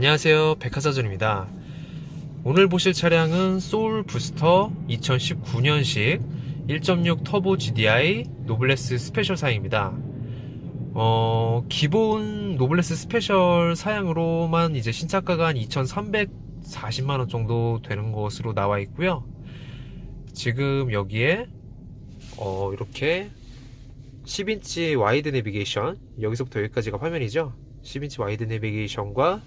안녕하세요. 백화사전입니다. 오늘 보실 차량은 소울 부스터 2019년식 1.6 터보 GDI 노블레스 스페셜 사양입니다. 어, 기본 노블레스 스페셜 사양으로만 이제 신차가가 한 2,340만원 정도 되는 것으로 나와 있고요. 지금 여기에 어, 이렇게 10인치 와이드 내비게이션 여기서부터 여기까지가 화면이죠? 10인치 와이드 내비게이션과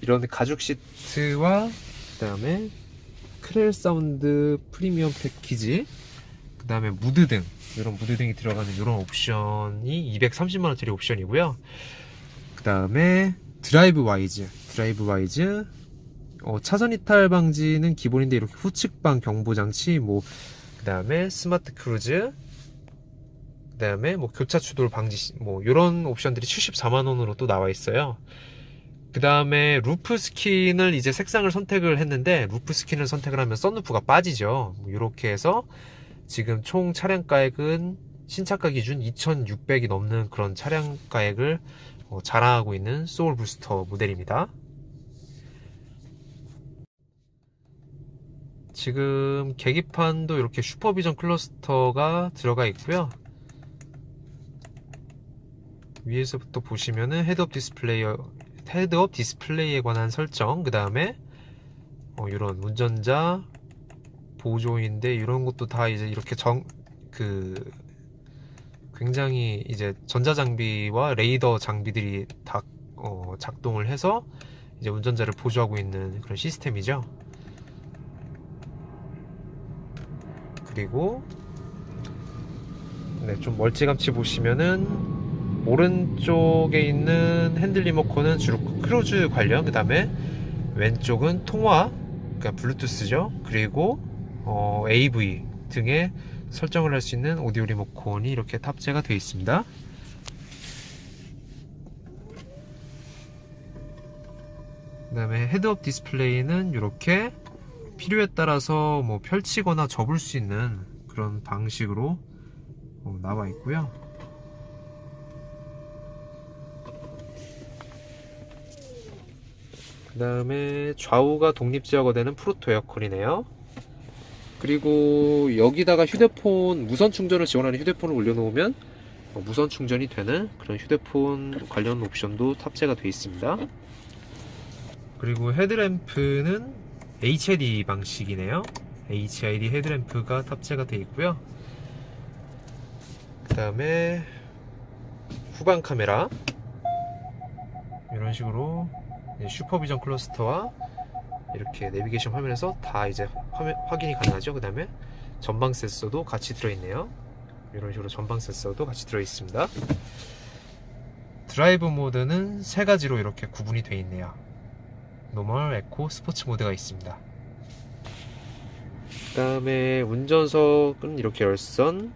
이런 가죽 시트와 그 다음에 크렐 사운드 프리미엄 패키지 그 다음에 무드등 이런 무드등이 들어가는 이런 옵션이 230만 원짜리 옵션이고요 그 다음에 드라이브 와이즈 드라이브 와이즈 어, 차선 이탈 방지는 기본인데 이렇게 후측방 경보 장치 뭐 그 다음에 스마트 크루즈 그 다음에 뭐 교차 추돌 방지 시- 뭐 이런 옵션들이 74만 원으로 또 나와 있어요. 그 다음에 루프 스킨을 이제 색상을 선택을 했는데 루프 스킨을 선택을 하면 썬루프가 빠지죠. 이렇게 해서 지금 총 차량 가액은 신차가 기준 2,600이 넘는 그런 차량 가액을 어, 자랑하고 있는 소울 부스터 모델입니다. 지금 계기판도 이렇게 슈퍼비전 클러스터가 들어가 있고요. 위에서부터 보시면은 헤드업 디스플레이 헤드업 디스플레이에 관한 설정 그 다음에 어, 이런 운전자 보조인데 이런 것도 다 이제 이렇게 정 그 굉장히 이제 전자 장비와 레이더 장비들이 다 어, 작동을 해서 이제 운전자를 보조하고 있는 그런 시스템이죠. 그리고 네, 좀 멀찌감치 보시면은 오른쪽에 있는 핸들 리모컨은 주로 크루즈 관련 그 다음에 왼쪽은 통화 그러니까 블루투스죠. 그리고 어, AV 등의 설정을 할 수 있는 오디오 리모컨이 이렇게 탑재가 되어 있습니다. 그 다음에 헤드업 디스플레이는 이렇게 필요에 따라서 뭐 펼치거나 접을 수 있는 그런 방식으로 어, 나와 있고요 그 다음에 좌우가 독립제어가 되는 프로토 에어컨이네요. 그리고 여기다가 휴대폰 무선 충전을 지원하는 휴대폰을 올려놓으면 어, 무선 충전이 되는 그런 휴대폰 관련 옵션도 탑재가 되어 있습니다. 그리고 헤드램프는 HID 방식이네요. HID 헤드램프가 탑재가 되어 있고요. 그 다음에 후방 카메라 이런 식으로 슈퍼비전 클러스터와 이렇게 내비게이션 화면에서 다 이제 화면, 확인이 가능하죠. 그 다음에 전방 센서도 같이 들어있네요. 이런 식으로 전방 센서도 같이 들어있습니다. 드라이브 모드는 세 가지로 이렇게 구분이 되어 있네요. 노멀, 에코, 스포츠 모드가 있습니다. 그 다음에 운전석은 이렇게 열선,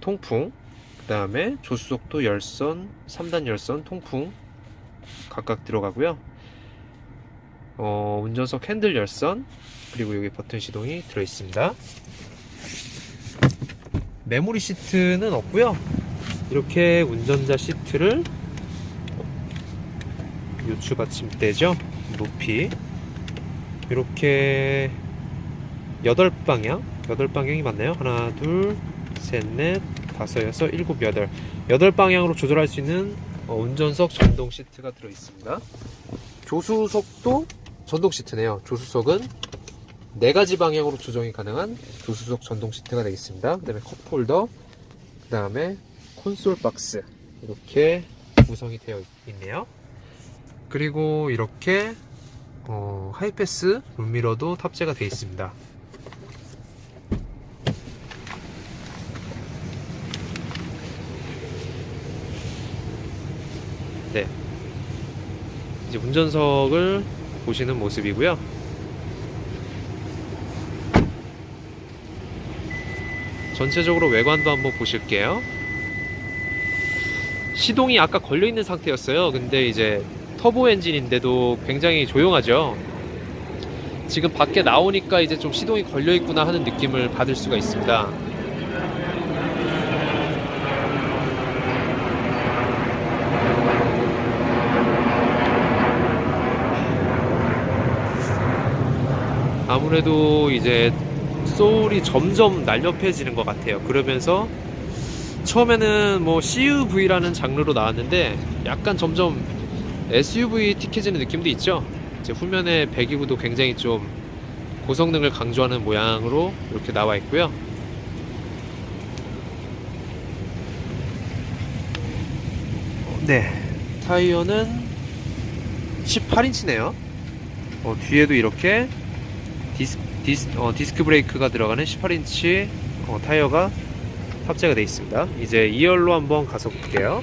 통풍, 그 다음에 조수석도 열선, 3단 열선, 통풍 각각 들어가고요. 어, 운전석 핸들 열선 그리고 여기 버튼 시동이 들어 있습니다. 메모리 시트는 없고요. 이렇게 운전자 시트를 요추 받침대죠. 높이 이렇게 8방향 8방향이 맞나요? 하나 둘셋넷 다섯 여섯 일곱 여덟 8방향으로 조절할 수 있는 어, 운전석 전동 시트가 들어 있습니다. 조수석도 전동 시트네요. 조수석은 네 가지 방향으로 조정이 가능한 조수석 전동 시트가 되겠습니다. 그 다음에 컵홀더, 그 다음에 콘솔 박스 이렇게 구성이 되어 있네요. 그리고 이렇게 어, 하이패스 룸미러도 탑재가 되어 있습니다. 네. 이제 운전석을 보시는 모습이고요. 전체적으로 외관도 한번 보실게요. 시동이 아까 걸려 있는 상태였어요. 근데 이제 터보 엔진인데도 굉장히 조용하죠. 지금 밖에 나오니까 이제 좀 시동이 걸려 있구나 하는 느낌을 받을 수가 있습니다. 아무래도 이제 소울이 점점 날렵해지는 것 같아요. 그러면서 처음에는 뭐 CUV라는 장르로 나왔는데 약간 점점 SUV 틱해지는 느낌도 있죠. 이제 후면에 배기구도 굉장히 좀 고성능을 강조하는 모양으로 이렇게 나와 있고요. 네, 타이어는 18인치네요. 어, 뒤에도 이렇게 디스, 디스, 어, 디스크 브레이크가 들어가는 18인치 어, 타이어가 탑재가 되어 있습니다. 이제 2열로 한번 가서 볼게요.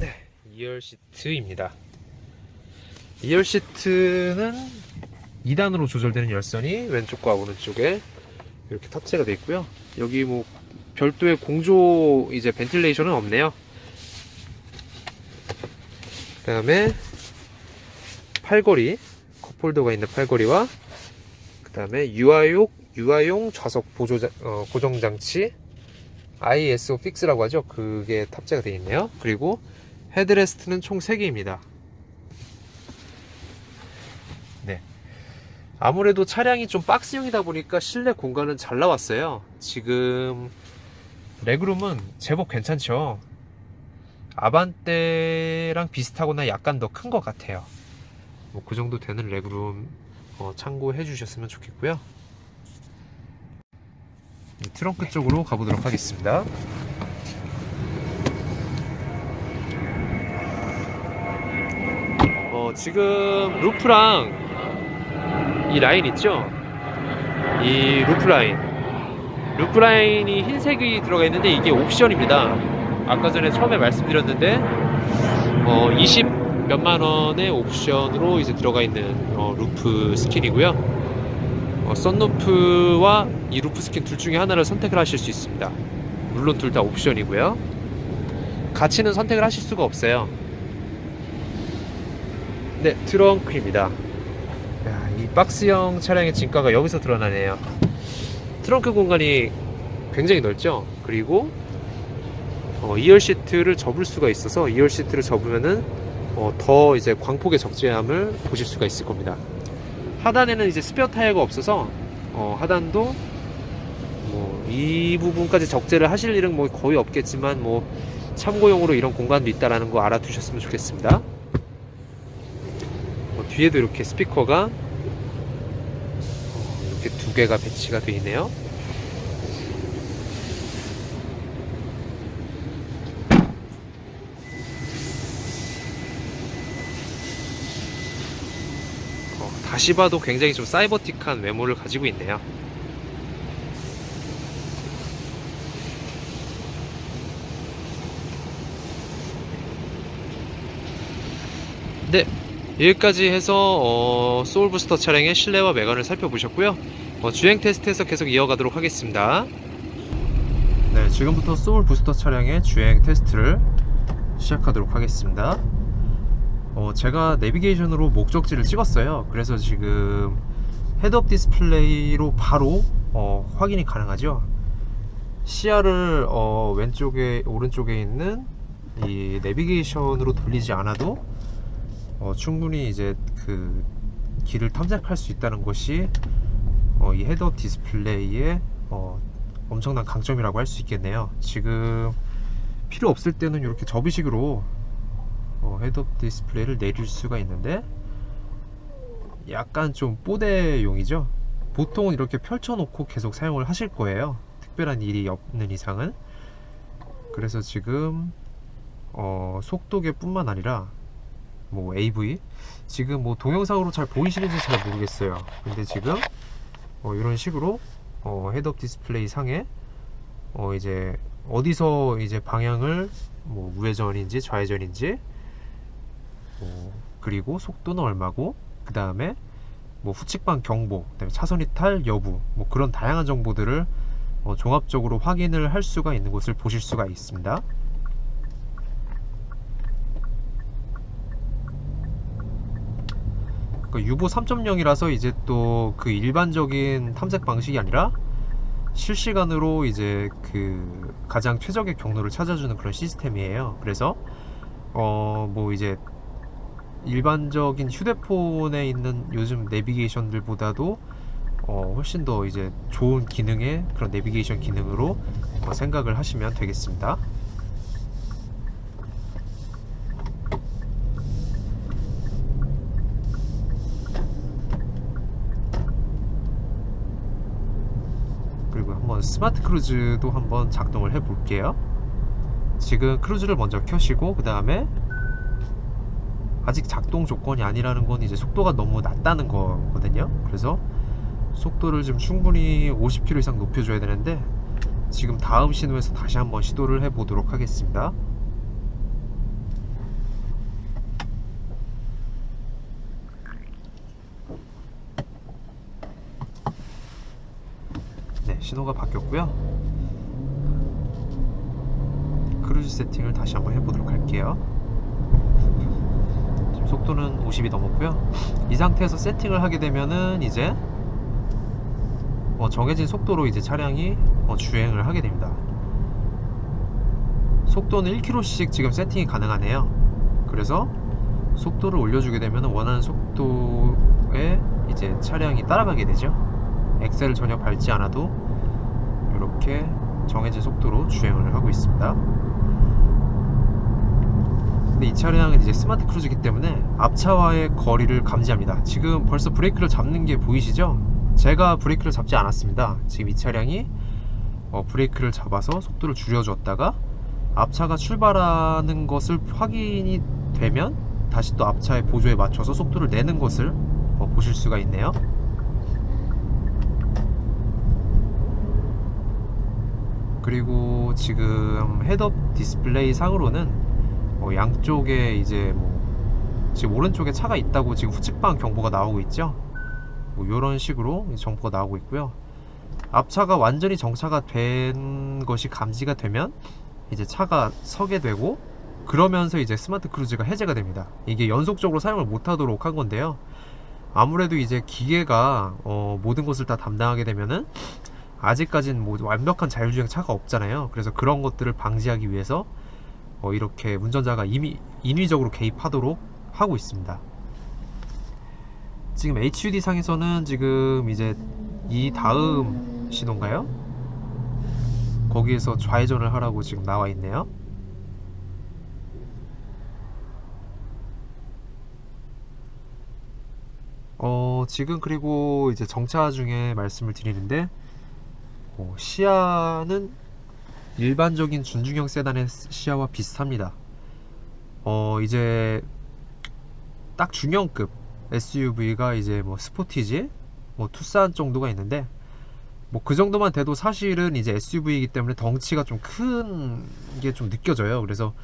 네, 2열 시트입니다. 2열 시트는 2단으로 조절되는 열선이 왼쪽과 오른쪽에 이렇게 탑재가 되어 있고요. 여기 뭐 별도의 공조 이제 벤틸레이션은 없네요. 그 다음에 팔걸이 컵홀더가 있는 팔걸이와 그 다음에 유아용 유아용 좌석 보조 자- 어, 고정 장치 ISO 픽스라고 하죠. 그게 탑재가 되어 있네요. 그리고 헤드레스트는 총 3개입니다. 아무래도 차량이 좀 박스형이다 보니까 실내 공간은 잘 나왔어요. 지금 레그룸은 제법 괜찮죠. 아반떼랑 비슷하거나 약간 더 큰 것 같아요. 뭐 그 정도 되는 레그룸 어, 참고해 주셨으면 좋겠고요. 이 트렁크 쪽으로 가보도록 하겠습니다. 어, 지금 루프랑 이 라인 있죠? 이 루프 라인. 루프 라인이 흰색이 들어가 있는데 이게 옵션입니다. 아까 전에 처음에 말씀드렸는데 어, 20 몇만 원의 옵션으로 이제 들어가 있는 어, 루프 스킨이고요. 어, 썬루프와 이 루프 스킨 둘 중에 하나를 선택을 하실 수 있습니다. 물론 둘 다 옵션이고요. 가치는 선택을 하실 수가 없어요. 네, 트렁크입니다. 야, 이 박스형 차량의 진가가 여기서 드러나네요. 트렁크 공간이 굉장히 넓죠. 그리고 어, 2열 시트를 접을 수가 있어서 2열 시트를 접으면은 어, 더 이제 광폭의 적재함을 보실 수가 있을 겁니다. 하단에는 이제 스페어 타이어가 없어서 어, 하단도 뭐 이 부분까지 적재를 하실 일은 뭐 거의 없겠지만 뭐 참고용으로 이런 공간도 있다라는 거 알아두셨으면 좋겠습니다. 어, 뒤에도 이렇게 스피커가 어, 이렇게 두 개가 배치가 되어 있네요. 어, 다시 봐도 굉장히 좀 사이버틱한 외모를 가지고 있네요. 네, 여기까지 해서 어, 소울부스터 차량의 실내와 외관을 살펴보셨고요. 어, 주행 테스트에서 계속 이어가도록 하겠습니다. 네, 지금부터 소울부스터 차량의 주행 테스트를 시작하도록 하겠습니다. 어, 제가 내비게이션으로 목적지를 찍었어요. 그래서 지금 헤드업 디스플레이로 바로 어, 확인이 가능하죠. 시야를 어, 왼쪽에 오른쪽에 있는 이 내비게이션으로 돌리지 않아도 어, 충분히 이제 그 길을 탐색할 수 있다는 것이 어, 이 헤드업 디스플레이의 어, 엄청난 강점이라고 할 수 있겠네요. 지금 필요 없을 때는 이렇게 접이식으로 어, 헤드업 디스플레이를 내릴 수가 있는데 약간 좀 뽀대용이죠. 보통은 이렇게 펼쳐놓고 계속 사용을 하실 거예요. 특별한 일이 없는 이상은. 그래서 지금 어, 속도계 뿐만 아니라 뭐 AV 지금 뭐 동영상으로 잘 보이시는지 잘 모르겠어요. 근데 지금 어, 이런 식으로 어, 헤드업 디스플레이 상에 어, 이제 어디서 이제 방향을 뭐 우회전인지 좌회전인지 뭐 그리고 속도는 얼마고 그 다음에 뭐 후측방 경보, 그다음에 차선 이탈 여부 뭐 그런 다양한 정보들을 어, 종합적으로 확인을 할 수가 있는 곳을 보실 수가 있습니다. 그 유보 3.0이라서 이제 또 그 일반적인 탐색 방식이 아니라 실시간으로 이제 그 가장 최적의 경로를 찾아주는 그런 시스템이에요. 그래서 어 뭐 이제 일반적인 휴대폰에 있는 요즘 내비게이션들보다도 어 훨씬 더 이제 좋은 기능의 그런 내비게이션 기능으로 어, 생각을 하시면 되겠습니다. 그리고 한번 스마트 크루즈도 한번 작동을 해 볼게요. 지금 크루즈를 먼저 켜시고 그 다음에 아직 작동 조건이 아니라는 건 이제 속도가 너무 낮다는 거거든요. 그래서 속도를 좀 충분히 50km 이상 높여줘야 되는데 지금 다음 신호에서 다시 한번 시도를 해보도록 하겠습니다. 신호가 바뀌었고요. 크루즈 세팅을 다시 한번 해보도록 할게요. 지금 속도는 50이 넘었고요. 이 상태에서 세팅을 하게 되면은 이제 어, 정해진 속도로 이제 차량이 어, 주행을 하게 됩니다. 속도는 1km씩 지금 세팅이 가능하네요. 그래서 속도를 올려주게 되면 원하는 속도에 이제 차량이 따라가게 되죠. 엑셀을 전혀 밟지 않아도 이렇게 정해진 속도로 주행을 하고 있습니다. 근데 이 차량은 이제 스마트 크루즈이기 때문에 앞차와의 거리를 감지합니다. 지금 벌써 브레이크를 잡는 게 보이시죠? 제가 브레이크를 잡지 않았습니다. 지금 이 차량이 어, 브레이크를 잡아서 속도를 줄여줬다가 앞차가 출발하는 것을 확인이 되면 다시 또 앞차의 보조에 맞춰서 속도를 내는 것을 어, 보실 수가 있네요. 그리고 지금 헤드업 디스플레이 상으로는 어, 양쪽에 이제 뭐 지금 오른쪽에 차가 있다고 지금 후측방 경보가 나오고 있죠. 뭐 이런 식으로 정보가 나오고 있고요. 앞차가 완전히 정차가 된 것이 감지가 되면 이제 차가 서게 되고 그러면서 이제 스마트 크루즈가 해제가 됩니다. 이게 연속적으로 사용을 못하도록 한 건데요. 아무래도 이제 기계가 어, 모든 것을 다 담당하게 되면은 아직까지는 뭐 완벽한 자율주행 차가 없잖아요. 그래서 그런 것들을 방지하기 위해서 어, 이렇게 운전자가 이미 인위적으로 개입하도록 하고 있습니다. 지금 HUD 상에서는 지금 이제 이 다음 신호인가요? 거기에서 좌회전을 하라고 지금 나와 있네요. 어, 지금 그리고 이제 정차 중에 말씀을 드리는데 어, 시야는 일반적인 준중형 세단의 시야와 비슷합니다. 어, 이제 딱 중형급 SUV가 이제 뭐 스포티지, 뭐 투싼 정도가 있는데 뭐 그 정도만 돼도 사실은 이제 SUV이기 때문에 덩치가 좀 큰 게 좀 느껴져요. 그래서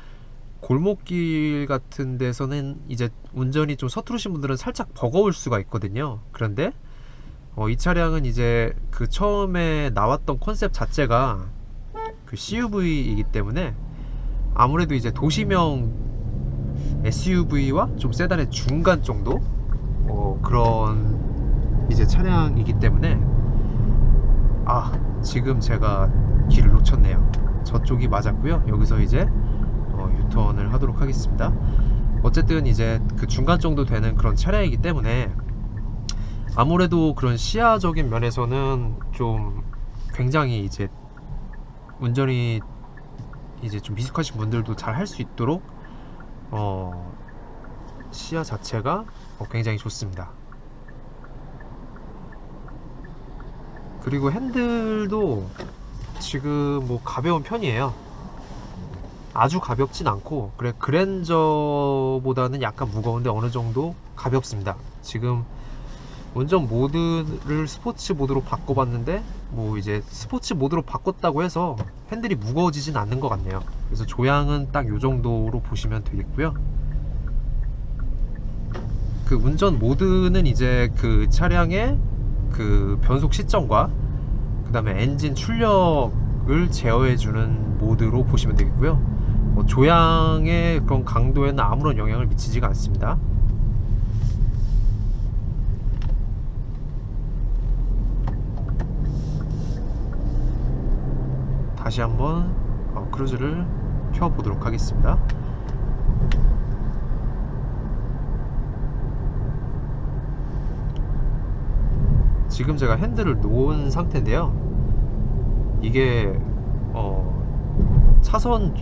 골목길 같은 데서는 이제 운전이 좀 서투르신 분들은 살짝 버거울 수가 있거든요. 그런데 어, 이 차량은 이제 그 처음에 나왔던 컨셉 자체가 그 CUV이기 때문에 아무래도 이제 도시명 SUV와 좀 세단의 중간 정도 어, 그런 이제 차량이기 때문에 아 지금 제가 길을 놓쳤네요. 저쪽이 맞았고요. 여기서 이제 어, 유턴을 하도록 하겠습니다. 어쨌든 이제 그 중간 정도 되는 그런 차량이기 때문에 아무래도 그런 시야적인 면에서는 좀 굉장히 이제 운전이 이제 좀 미숙하신 분들도 잘 할 수 있도록 어 시야 자체가 어, 굉장히 좋습니다. 그리고 핸들도 지금 뭐 가벼운 편이에요. 아주 가볍진 않고 그래 그랜저보다는 약간 무거운데 어느 정도 가볍습니다. 지금 운전 모드를 스포츠 모드로 바꿔봤는데 뭐 이제 스포츠 모드로 바꿨다고 해서 핸들이 무거워지진 않는 것 같네요. 그래서 조향은 딱요 정도로 보시면 되겠고요. 그 운전 모드는 이제 그 차량의 그 변속 시점과 그 다음에 엔진 출력을 제어해주는 모드로 보시면 되겠고요. 뭐 조향의 그런 강도에는 아무런 영향을 미치지가 않습니다. 다시 한번 어, 크루즈를 켜보도록 하겠습니다. 지금 제가 핸들을 놓은 상태인데요. 이게 어, 차선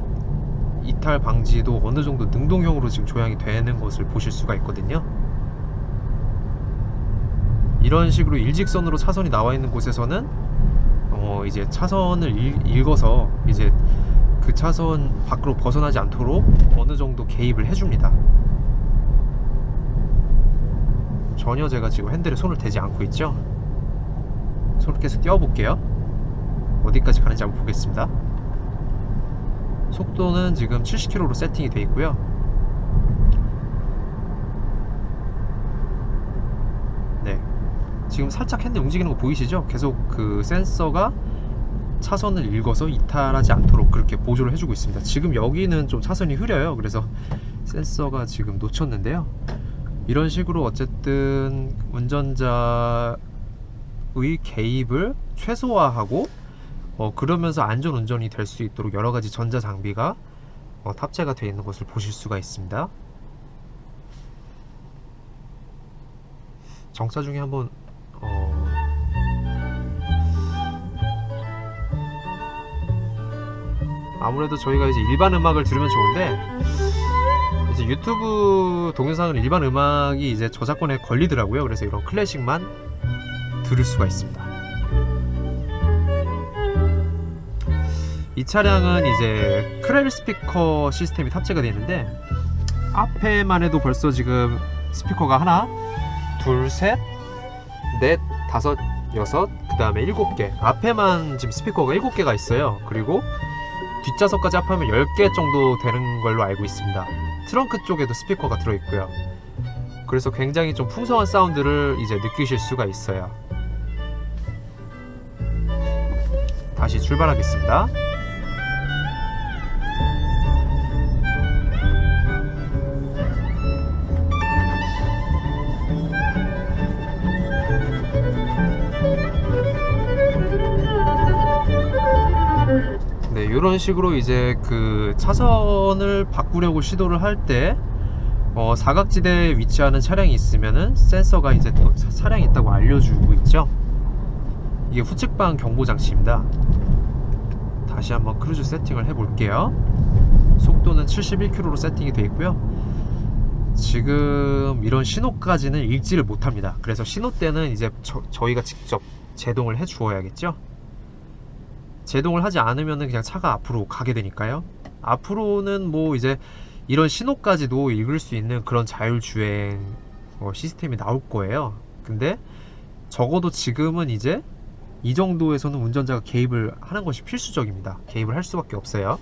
이탈 방지도 어느 정도 능동형으로 지금 조향이 되는 것을 보실 수가 있거든요. 이런 식으로 일직선으로 차선이 나와 있는 곳에서는 어 이제 차선을 읽, 읽어서 이제 그 차선 밖으로 벗어나지 않도록 어느 정도 개입을 해줍니다. 전혀 제가 지금 핸들에 손을 대지 않고 있죠. 손을 계속 띄워볼게요. 어디까지 가는지 한번 보겠습니다. 속도는 지금 70km로 세팅이 되어 있고요. 네. 지금 살짝 핸들 움직이는 거 보이시죠? 계속 그 센서가 차선을 읽어서 이탈하지 않도록 그렇게 보조를 해주고 있습니다. 지금 여기는 좀 차선이 흐려요. 그래서 센서가 지금 놓쳤는데요. 이런 식으로 어쨌든 운전자의 개입을 최소화하고 어, 그러면서 안전 운전이 될 수 있도록 여러 가지 전자 장비가 어, 탑재가 되어 있는 것을 보실 수가 있습니다. 정차 중에 한번 어, 아무래도 저희가 이제 일반 음악을 들으면 좋은데 이제 유튜브 동영상은 일반 음악이 이제 저작권에 걸리더라고요. 그래서 이런 클래식만 들을 수가 있습니다. 이 차량은 이제 크렐 스피커 시스템이 탑재가 되어 있는데 앞에만 해도 벌써 지금 스피커가 하나, 둘, 셋, 넷, 다섯, 여섯, 그 다음에 일곱 개. 앞에만 지금 스피커가 일곱 개가 있어요. 그리고 뒷좌석까지 합하면 10개 정도 되는 걸로 알고 있습니다. 트렁크 쪽에도 스피커가 들어있고요. 그래서 굉장히 좀 풍성한 사운드를 이제 느끼실 수가 있어요. 다시 출발하겠습니다. 네, 이런 식으로 이제 그 차선을 바꾸려고 시도를 할때 어, 사각지대에 위치하는 차량이 있으면은 센서가 이제 또 차- 차량이 있다고 알려주고 있죠. 이게 후측방 경보 장치입니다. 다시 한번 크루즈 세팅을 해볼게요. 속도는 71km로 세팅이 되어 있고요. 지금 이런 신호까지는 읽지를 못합니다. 그래서 신호 때는 이제 저, 저희가 직접 제동을 해 주어야겠죠. 제동을 하지 않으면 그냥 차가 앞으로 가게 되니까요. 앞으로는 뭐 이제 이런 신호까지도 읽을 수 있는 그런 자율주행 어, 시스템이 나올 거예요. 근데 적어도 지금은 이제 이 정도에서는 운전자가 개입을 하는 것이 필수적입니다. 개입을 할 수밖에 없어요.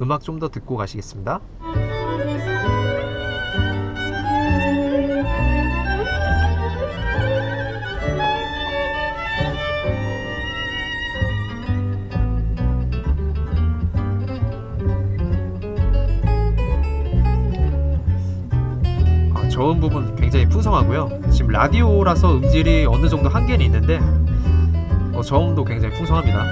음악 좀 더 듣고 가시겠습니다. 풍성하고요. 지금 라디오라서 음질이 어느 정도 한계는 있는데 어, 저음도 굉장히 풍성합니다.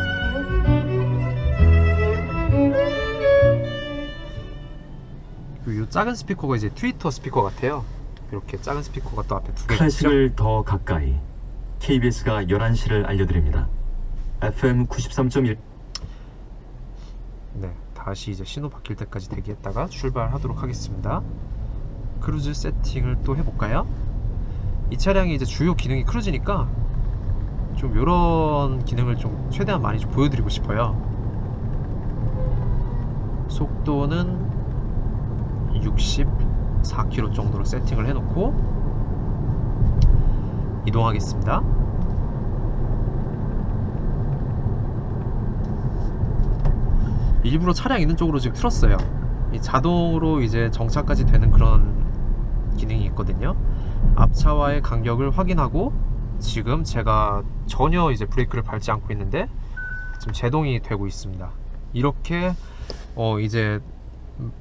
그리고 이 작은 스피커가 이제 트위터 스피커 같아요. 이렇게 작은 스피커가 또 앞에 두 개가 있죠. 클래식을 더 가까이 KBS가 11시를 알려드립니다. FM 93.1 네, 다시 이제 신호 바뀔 때까지 대기했다가 출발하도록 하겠습니다. 크루즈 세팅을 또 해볼까요? 이 차량이 이제 주요 기능이 크루즈니까 좀 이런 기능을 좀 최대한 많이 좀 보여드리고 싶어요. 속도는 64km 정도로 세팅을 해놓고 이동하겠습니다. 일부러 차량 있는 쪽으로 지금 틀었어요. 이 자동으로 이제 정차까지 되는 그런 기능이 있거든요. 앞차와의 간격을 확인하고 지금 제가 전혀 이제 브레이크를 밟지 않고 있는데 지금 제동이 되고 있습니다. 이렇게 어 이제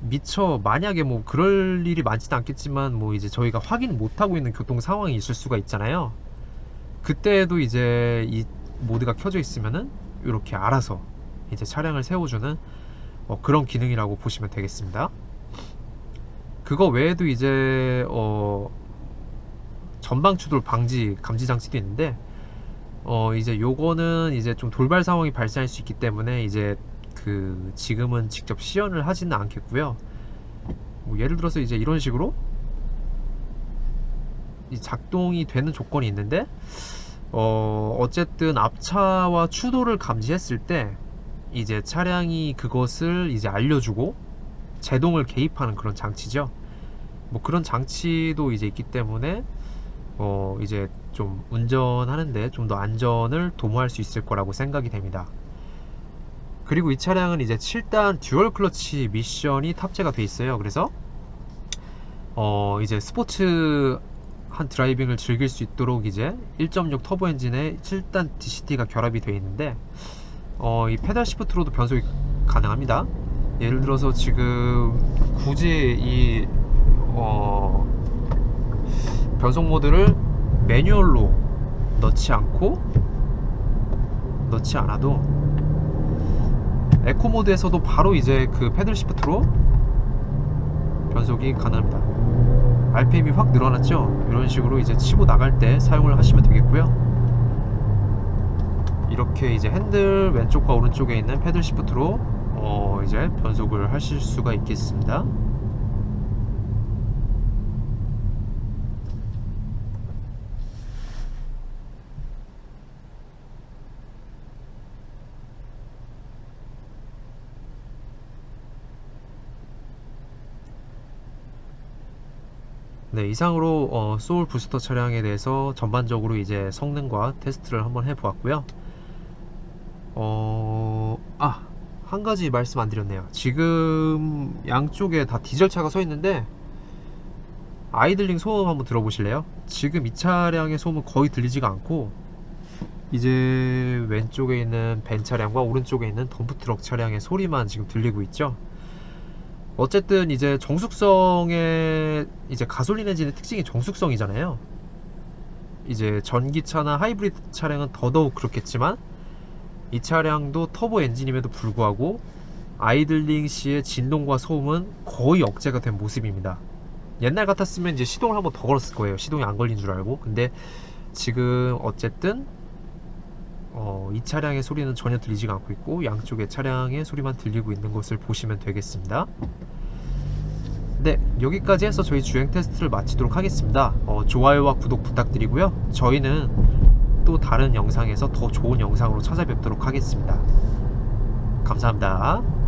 미처 만약에 뭐 그럴 일이 많지는 않겠지만 뭐 이제 저희가 확인 못 하고 있는 교통 상황이 있을 수가 있잖아요. 그때에도 이제 이 모드가 켜져 있으면은 이렇게 알아서 이제 차량을 세워주는 어, 그런 기능이라고 보시면 되겠습니다. 그거 외에도 이제 어, 전방 추돌 방지 감지 장치도 있는데 어 이제 요거는 이제 좀 돌발 상황이 발생할 수 있기 때문에 이제 그 지금은 직접 시연을 하지는 않겠고요. 뭐 예를 들어서 이제 이런 식으로 이 작동이 되는 조건이 있는데 어 어쨌든 앞차와 추돌을 감지했을 때 이제 차량이 그것을 이제 알려주고 제동을 개입하는 그런 장치죠. 뭐 그런 장치도 이제 있기 때문에 어 이제 좀 운전하는데 좀 더 안전을 도모할 수 있을 거라고 생각이 됩니다. 그리고 이 차량은 이제 7단 듀얼 클러치 미션이 탑재가 돼 있어요. 그래서 어 이제 스포츠 한 드라이빙을 즐길 수 있도록 이제 1.6 터보 엔진에 7단 DCT가 결합이 되어 있는데 어 이 페달 시프트로도 변속이 가능합니다. 예를 들어서 지금 굳이 이 어, 변속 모드를 매뉴얼로 넣지 않고 넣지 않아도 에코 모드에서도 바로 이제 그 패들 시프트로 변속이 가능합니다. RPM이 확 늘어났죠? 이런 식으로 이제 치고 나갈 때 사용을 하시면 되겠고요. 이렇게 이제 핸들 왼쪽과 오른쪽에 있는 패들 시프트로 어 이제 변속을 하실 수가 있겠습니다. 네, 이상으로 어, 소울 부스터 차량에 대해서 전반적으로 이제 성능과 테스트를 한번 해보았고요. 어, 아, 한 가지 말씀 안 드렸네요. 지금 양쪽에 다 디젤차가 서 있는데 아이들링 소음 한번 들어보실래요? 지금 이 차량의 소음은 거의 들리지가 않고 이제 왼쪽에 있는 벤 차량과 오른쪽에 있는 덤프트럭 차량의 소리만 지금 들리고 있죠. 어쨌든 이제 정숙성의 이제 가솔린 엔진의 특징이 정숙성이잖아요. 이제 전기차나 하이브리드 차량은 더더욱 그렇겠지만 이 차량도 터보 엔진임에도 불구하고 아이들링 시의 진동과 소음은 거의 억제가 된 모습입니다. 옛날 같았으면 이제 시동을 한번 더 걸었을 거예요. 시동이 안 걸린 줄 알고. 근데 지금 어쨌든 어, 이 차량의 소리는 전혀 들리지가 않고 있고 양쪽의 차량의 소리만 들리고 있는 것을 보시면 되겠습니다. 네, 여기까지 해서 저희 주행 테스트를 마치도록 하겠습니다. 어, 좋아요와 구독 부탁드리고요. 저희는 또 다른 영상에서 더 좋은 영상으로 찾아뵙도록 하겠습니다. 감사합니다.